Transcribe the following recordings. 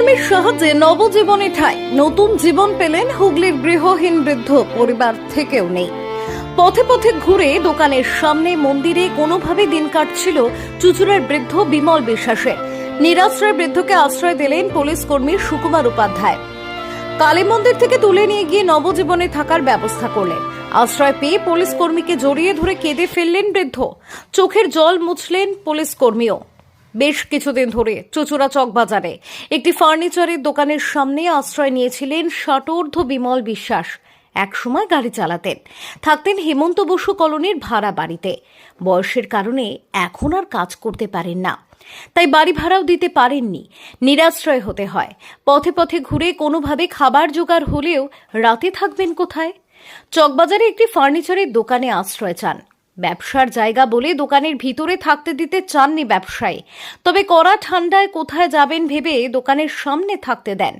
কর্মীর সাহায্যে নবজীবনে ঠাই। নতুন জীবন পেলেন হুগলির গৃহহীন বৃদ্ধ, পরিবার থেকেও নেই। পথে পথে ঘুরে দোকানের সামনে মন্দিরে কোনোভাবে দিন কাটছিল চুচুড়ার বৃদ্ধ বিমল বিশ্বাসে নিরাশ্রয় বৃদ্ধকে আশ্রয় দিলেন পুলিশ কর্মী সুকুমার উপাধ্যায়। কালী মন্দির থেকে তুলে নিয়ে গিয়ে নবজীবনে থাকার ব্যবস্থা করলেন। আশ্রয় পেয়ে পুলিশ কর্মীকে জড়িয়ে ধরে কেঁদে ফেললেন বৃদ্ধ। চোখের জল মুছলেন পুলিশ কর্মীও। বেশ কিছুদিন ধরে চুচুড়া চক বাজারে। একটি ফার্নিচারের দোকানের সামনে আশ্রয় নিয়েছিলেন ষাটোর্ধ বিমল বিশ্বাস। একসময় গাড়ি চালাতেন। থাকতেন হেমন্ত বসু কলোনির ভাড়া বাড়িতে। বয়সের কারণে এখন আর কাজ করতে পারেন না। তাই বাড়ি ভাড়াও দিতে পারেননি। নিরাশ্রয় হতে হয়। পথে পথে ঘুরে কোনোভাবে খাবার জোগাড় হলেও রাতে থাকবেন কোথায়? চকবাজারে একটি ফার্নিচারের দোকানে আশ্রয় চান। ব্যবসার জায়গা বলে দোকানের ভিতরে থাকতে দিতে চাননি ব্যবসায়ী। তবে কড়া ঠান্ডায় কোথায় যাবেন ভেবে দোকানের সামনে থাকতে দেন।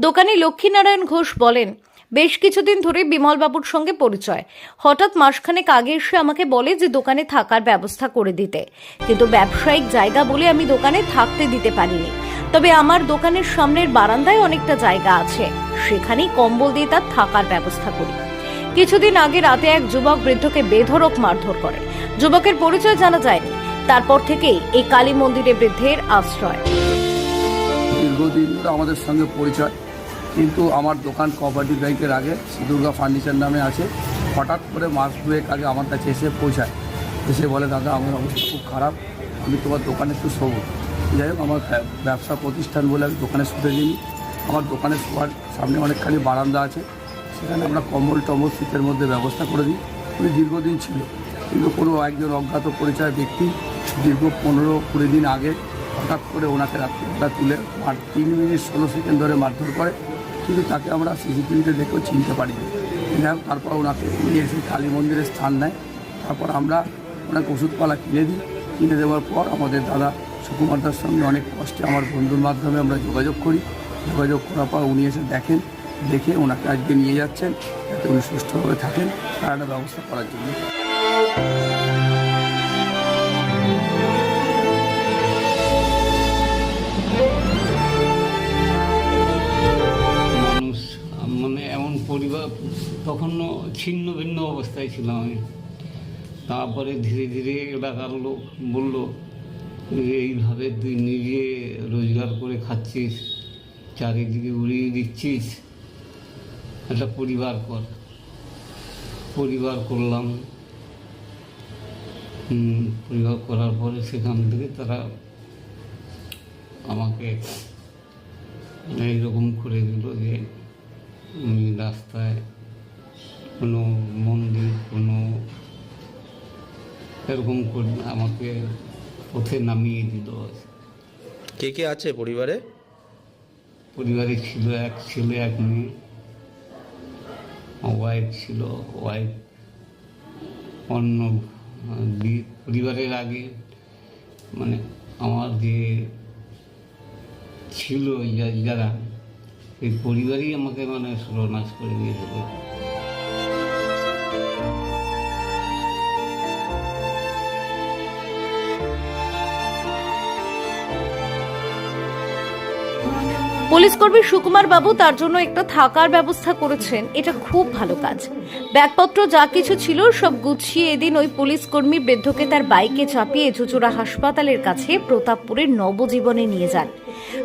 দোকানে লক্ষ্মীনারায়ণ ঘোষ বলেন, বেশ কিছুদিন ধরে বিমলবাবুর সঙ্গে পরিচয়। হঠাৎ মাসখানেক আগে এসে আমাকে বলে যে দোকানে থাকার ব্যবস্থা করে দিতে। কিন্তু ব্যবসায়িক জায়গা বলে আমি দোকানে থাকতে দিতে পারিনি। তবে আমার দোকানের সামনের বারান্দায় অনেকটা জায়গা আছে। সেখানেই কম্বল দিয়ে তার থাকার ব্যবস্থা করি। কিছুদিন আগে রাতে এক যুবক বৃদ্ধকে বেধরক মারধর করে। যুবকের পরিচয় জানা যায়নি। তারপর থেকেই এই কালী মন্দিরে বৃদ্ধের আশ্রয়। দীর্ঘদিন আমাদের সঙ্গে পরিচয়, কিন্তু আমার দোকান কোঅপারেটিভ ব্যাংকের আগে দুর্গা ফার্নিচার নামে আছে। হঠাৎ করে মাস দুয়েক আগে আমার কাছে এসে পৌঁছায়। এসে বলে, দাদা, আমার অবস্থা খুব খারাপ। আমি তোমার দোকানে একটু শোবো। যাই হোক, আমার ব্যবসা প্রতিষ্ঠান বলে আমি দোকানে শুতে দিই আমার দোকানে শোয়ার সামনে অনেকখানি বারান্দা আছে। সেখানে আমরা কম্বল টম্বল শীতের মধ্যে ব্যবস্থা করে দিই। উনি দীর্ঘদিন ছিল। কিন্তু কোনো একজন অজ্ঞাত পরিচয় ব্যক্তি দীর্ঘ পনেরো কুড়ি দিন আগে হঠাৎ করে ওনাকে রাত্রিবেলা তুলে আর তিন মিনিট ষোলো সেকেন্ড ধরে মারধর করে। কিন্তু তাকে আমরা সিসিটিভিতে দেখেও চিনতে পারিনি। যাই তারপর ওনাকে নিয়ে এসে কালী মন্দিরে স্থান নেয়। তারপর আমরা ওনাকে ওষুধপালা কিনে দিই। কিনে দেওয়ার পর আমাদের দাদা সুকুমার দার সঙ্গে অনেক কষ্টে আমার বন্ধুর মাধ্যমে আমরা যোগাযোগ করি। যোগাযোগ করার পর উনি এসে দেখেন দেখে ওনাকে আজকে নিয়ে যাচ্ছেন, যাতে উনি সুস্থভাবে থাকেন, তার ব্যবস্থা করার জন্য। মানুষ মানে এমন পরিবার, তখনও ছিন্ন ভিন্ন অবস্থায় ছিলাম আমি। তারপরে ধীরে ধীরে এলাকার লোক বলল এইভাবে তুই নিজে রোজগার করে খাচ্ছিস, চারিদিকে উড়িয়ে দিচ্ছিস একটা পরিবার কর। পরিবার করলাম। পরিবার করার পরে সেখান থেকে তারা আমাকে এইরকম করে দিল যে আমি রাস্তায় কোনো মন্দির কোনো এরকম করে আমাকে পথে নামিয়ে দিল। কে কে আছে পরিবারে? পরিবারে ছিল এক ছেলে এক মেয়ে। ওয়াইফ ছিল ওয়াইফ অন্য পরিবারের আগে মানে আমার যে ছিল যারা, এই পরিবারই আমাকে মানে সর্বনাশ করে দিয়েছিল। পুলিশ কর্মী সুকুমার বাবু তার জন্য একটা থাকার ব্যবস্থা করেছেন। এটা খুব ভালো কাজ। ব্যাগপত্র যা কিছু ছিল সব গুছিয়ে এদিন ওই পুলিশ কর্মী বৃদ্ধকে তার বাইকে চাপিয়ে চুচুড়া হাসপাতালের কাছে প্রতাপপুরের নবজীবনে নিয়ে যান।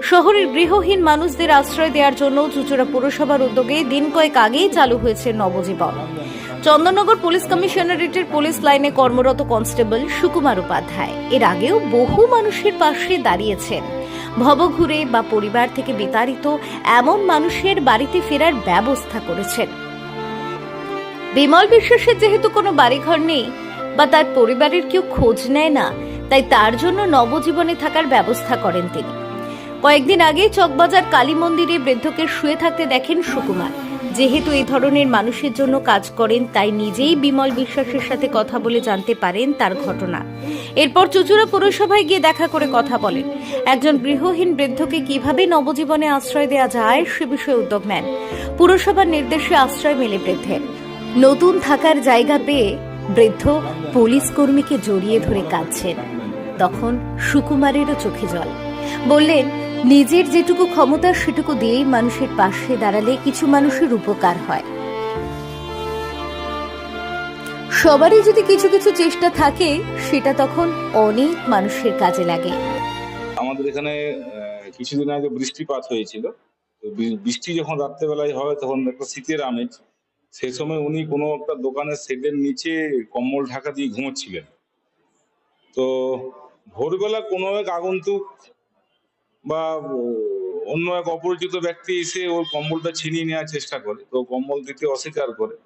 শহরের গৃহহীন মানুষদের আশ্রয় দেওয়ার জন্য চুচুড়া পুরসভার উদ্যোগে দিন কয়েক আগেই চালু হয়েছে নবজীবন। চন্দননগর পুলিশ কমিশনারেটের পুলিশ লাইনে কর্মরত কনস্টেবল সুকুমার উপাধ্যায়। এর আগেও বহু মানুষের পাশে দাঁড়িয়েছেন। ভবঘুরে বা পরিবার থেকে বিতাড়িত এমন মানুষের বাড়িতে ফেরার ব্যবস্থা করেছেন। বিমল বিশ্বাসের যেহেতু কোনো বাড়িঘর নেই বা তার পরিবারের কেউ খোঁজ নেয় না, তাই তার জন্য নবজীবনে থাকার ব্যবস্থা করেন তিনি। কয়েকদিন আগে চকবাজার কালী মন্দিরে বৃদ্ধকে শুয়ে থাকতে দেখেন সুকুমার। যেহেতু এই ধরনের মানুষের জন্য কাজ করেন, তাই নিজেই বিমল বিশ্বাসের সাথে কথা বলে জানতে পারেন তার ঘটনা। এরপর চুচুড়া পুরসভায় গিয়ে দেখা করে কথা বলেন। একজন গৃহহীন বৃদ্ধকে কীভাবে নবজীবনে আশ্রয় দেওয়া যায় সে বিষয়ে উদ্যোগ নেন। পুরসভার নির্দেশে আশ্রয় মেলে বৃদ্ধের। নতুন থাকার জায়গা পেয়ে বৃদ্ধ পুলিশ কর্মীকে জড়িয়ে ধরে কাঁদছেন। তখন সুকুমারেরও চোখে জল। বললেন, নিজের যেটুকু ক্ষমতা সেটুকু দিয়েই মানুষের পাশে দাঁড়ালে কিছু মানুষের উপকার হয়। সবারই যদি কিছু কিছু চেষ্টা থাকে, সেটা তখন অনেক মানুষের কাজে লাগে। আমাদের এখানে কিছুদিন আগে বৃষ্টিপাত হয়েছিল। বৃষ্টি যখন রাত্রেবেলায় হয়, তখন একটা শীতের আমেজ। সে সময় উনি কোনো একটা দোকানের শেডের নিচে কম্বল ঢাকা দিয়ে ঘুমোচ্ছিলেন। তো ভোরবেলা কোনো এক আগন্তুক বা অন্য এক অপরিচিত ব্যক্তি এসে ওর কম্বলটা ছিনিয়ে নেওয়ার চেষ্টা করে। তো কম্বল দিতে অস্বীকার করে।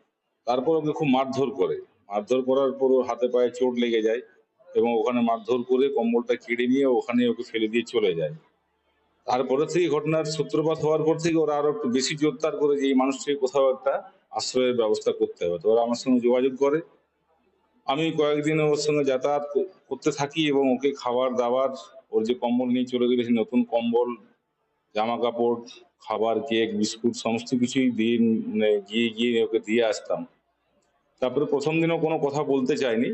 তারপর ওকে খুব মারধর করে। মারধর করার পর ওর হাতে পায়ে চোট লেগে যায় এবং ওখানে মারধর করে কম্বলটা কেড়ে নিয়ে ওখানে ওকে ফেলে দিয়ে চলে যায়। তারপরে থেকে ঘটনার সূত্রপাত হওয়ার পর থেকে ওরা আরও একটু বেশি জোরদার করে যে এই মানুষটিকে কোথাও একটা আশ্রয়ের ব্যবস্থা করতে হবে। তো ওরা আমার সঙ্গে যোগাযোগ করে। আমি কয়েকদিন ওর সঙ্গে যাতায়াত করতে থাকি এবং ওকে খাবার, দাবার, ওর যে কম্বল নিয়ে চলে গেলে সেই নতুন কম্বল জামা কাপড় খাবার, কেক, বিস্কুট, সমস্ত কিছুই দিয়ে মানে গিয়ে গিয়ে ওকে দিয়ে আসতাম। তারপরে প্রথম দিনও কোনো কথা বলতে চায়নি।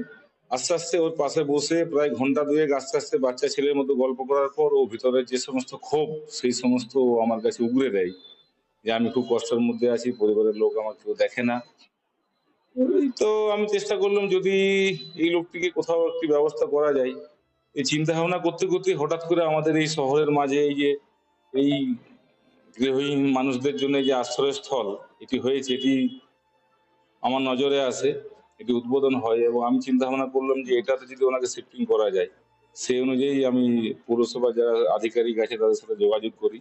আস্তে আস্তে ওর পাশে বসে প্রায় ঘণ্টা দুয়েক আস্তে আস্তে বাচ্চা ছেলের মতো গল্প করার পর ও ভিতরে যে সমস্ত ক্ষোভ, সেই সমস্ত আমার কাছে উগরে দেয় যে আমি খুব কষ্টের মধ্যে আছি, পরিবারের লোক আমার কেউ দেখে না। তো আমি চেষ্টা করলাম যদি এই লোকটিকে কোথাও একটি ব্যবস্থা করা যায়। এই চিন্তা ভাবনা করতে করতে হঠাৎ করে আমাদের এই শহরের মাঝে এই যে এই গৃহহীন মানুষদের জন্য যে আশ্রয়স্থল, এটি হয়েছে, এটি আমার নজরে আসে, এটি উদ্বোধন হয় এবং আমি চিন্তা ভাবনা করলাম যে এটাতে যদি ওনাকে শিফটিং করা যায়, সেই অনুযায়ী আমি পৌরসভা যারা আধিকারিক আছে তাদের সাথে যোগাযোগ করি।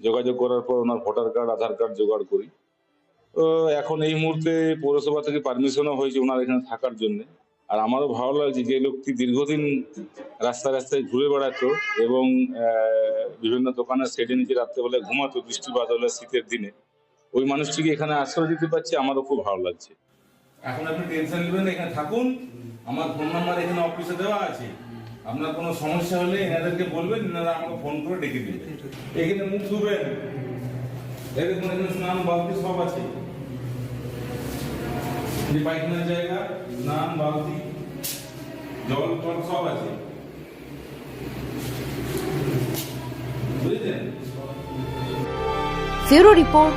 যোগাযোগ করার পর ওনার ভোটার কার্ড, আধার কার্ড জোগাড় করি। তো এখন এই মুহূর্তে পৌরসভা থেকে পারমিশনও হয়েছে ওনার এখানে থাকার জন্য। আর আমারও ভালো লাগছে যে লোকটি দীর্ঘদিন রাস্তায় রাস্তায় ঘুরে বেড়াতো এবং বিভিন্ন দোকানের সেটে নিচে রাত্রেবেলায় ঘুমাতো, বৃষ্টিপাত হলে শীতের দিনে। ওই মানুষটিকে এখানে আশ্রয় দিতে পারছি আমারও খুব ভালো লাগছে। এখন আপনি টেনশন নেবেন এখানে থাকুন। আমার ফোন নাম্বার এখানে অফিসে দেওয়া আছে। আপনার কোনো সমস্যা হলে এনাদেরকে বলবেন এনারা আমাকে ফোন করে ডেকে দিবেন এখানে মুখ ধুবেন। এখানে স্নান বালতি সব আছে। যে পায়খানার জায়গা স্নান বালতি জল টল সব আছে। বুঝলেন ফেরো report